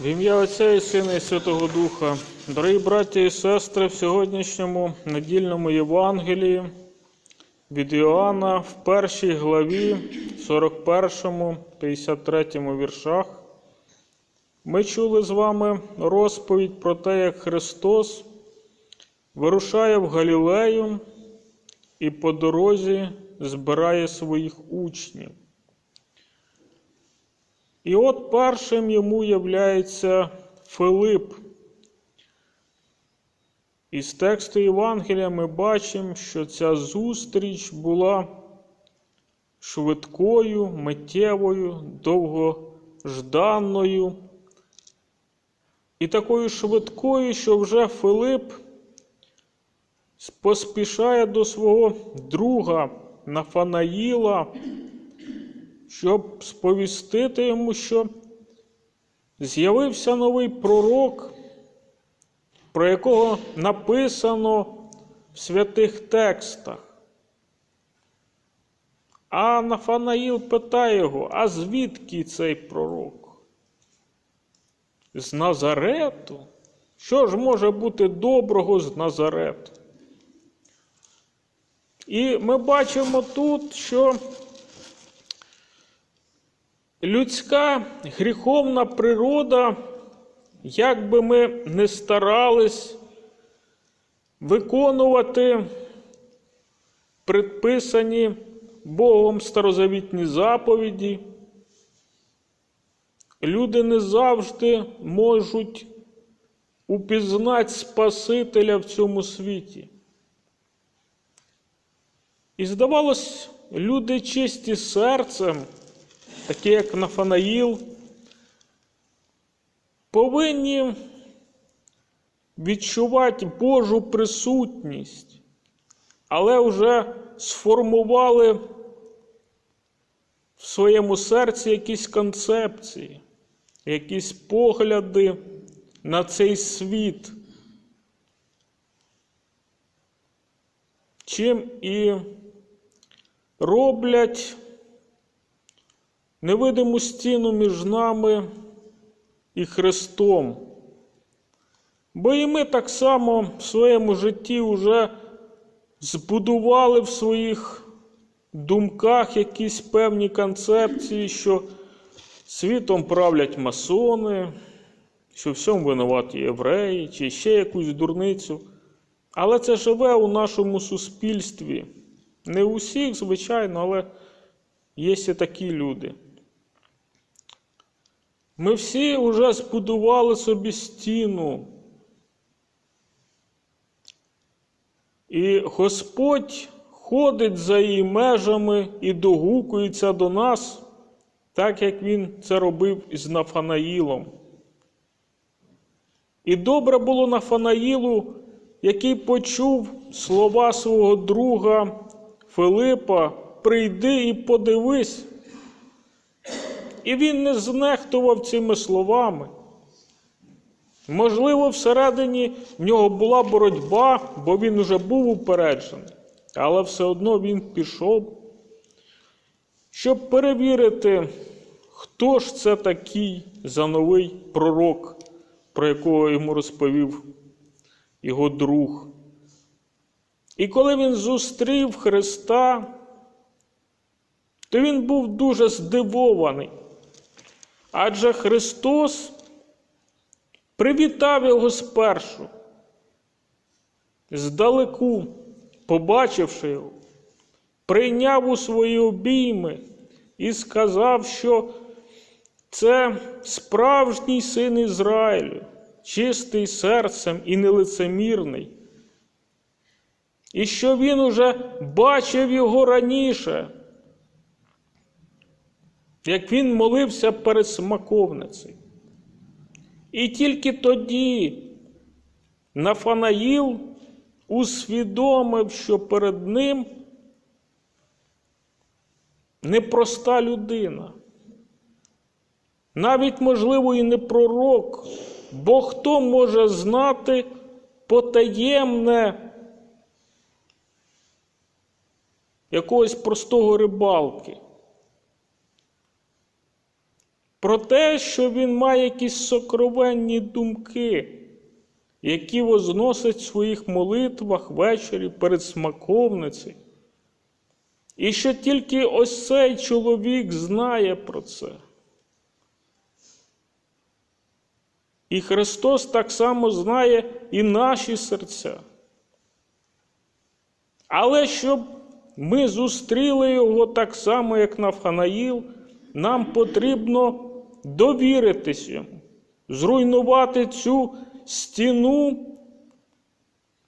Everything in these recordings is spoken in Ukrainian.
В ім'я Отця і Сина і Святого Духа, дорогі браті і сестри, в сьогоднішньому недільному Євангелії від Іоанна в першій главі, 41, 53 віршах, ми чули з вами розповідь про те, як Христос вирушає в Галілею і по дорозі збирає своїх учнів. І от першим йому являється Филип. Із тексту Євангелія ми бачимо, що ця зустріч була швидкою, миттєвою, довгожданною. І такою швидкою, що вже Филип поспішає до свого друга Нафанаїла щоб сповістити йому, що з'явився новий пророк, про якого написано в святих текстах. А Нафанаїл питає його, а звідки цей пророк? З Назарету? Що ж може бути доброго з Назарету? І ми бачимо тут, що Людська гріховна природа, як би ми не старались виконувати предписані Богом старозавітні заповіді, люди не завжди можуть упізнати Спасителя в цьому світі. І здавалось, люди чисті серцем такі як Нафанаїл, повинні відчувати Божу присутність, але вже сформували в своєму серці якісь концепції, якісь погляди на цей світ. Чим і роблять невидиму стіну між нами і Христом. Бо і ми так само в своєму житті вже збудували в своїх думках якісь певні концепції, що світом правлять масони, що всьому винуваті євреї, чи ще якусь дурницю. Але це живе у нашому суспільстві. Не у всіх, звичайно, але є і такі люди. Ми всі вже збудували собі стіну. І Господь ходить за її межами і догукується до нас, так як Він це робив із Нафанаїлом. І добре було Нафанаїлу, який почув слова свого друга Филипа: Прийди і подивись. І він не знехтував цими словами. Можливо, всередині в нього була боротьба, бо він уже був упереджений, але все одно він пішов, щоб перевірити, хто ж це такий за новий пророк, про якого йому розповів його друг. І коли він зустрів Христа, то він був дуже здивований. Адже Христос привітав його спершу, здалеку, побачивши його, прийняв у свої обійми і сказав, що це справжній син Ізраїлю, чистий серцем і нелицемірний. І що він уже бачив його раніше як він молився перед смаковницею. І тільки тоді Нафанаїл усвідомив, що перед ним непроста людина. Навіть, можливо, і не пророк, бо хто може знати потаємне якогось простого рибалки. Про те, що він має якісь сокровенні думки, які возносить в своїх молитвах ввечері перед смаковницею. І що тільки ось цей чоловік знає про це. І Христос так само знає і наші серця. Але щоб ми зустріли його так само, як Навханаїл, нам потрібно довіритись йому, зруйнувати цю стіну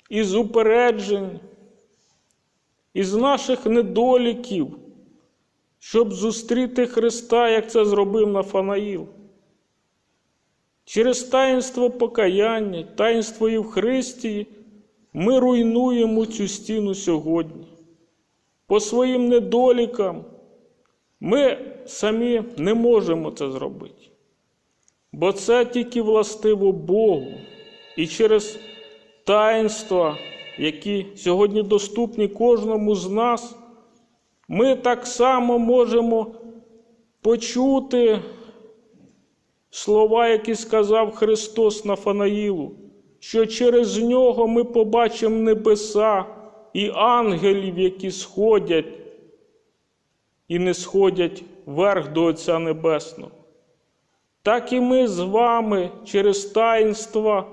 із упереджень, із наших недоліків, щоб зустріти Христа, як це зробив Нафанаїл. Через таїнство покаяння, таїнство Євхристії ми руйнуємо цю стіну сьогодні. По своїм недолікам ми самі не можемо це зробити. Бо це тільки властиво Богу. І через таїнства, які сьогодні доступні кожному з нас, ми так само можемо почути слова, які сказав Христос Нафанаїлу, що через нього ми побачимо небеса і ангелів, які сходять і не сходять вверх до Отця Небесного. Так і ми з вами через таїнства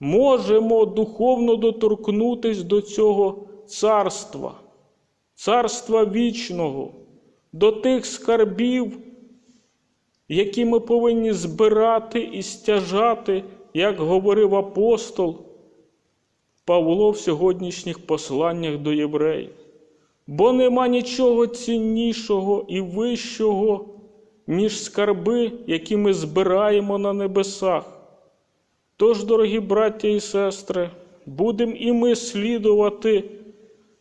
можемо духовно доторкнутися до цього царства, царства вічного, до тих скарбів, які ми повинні збирати і стяжати, як говорив апостол Павло в сьогоднішніх посланнях до євреїв. Бо нема нічого ціннішого і вищого, ніж скарби, які ми збираємо на небесах. Тож, дорогі браття і сестри, будемо і ми слідувати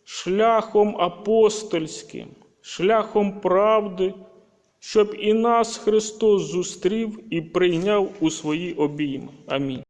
шляхом апостольським, шляхом правди, щоб і нас Христос зустрів і прийняв у свої обійми. Амінь.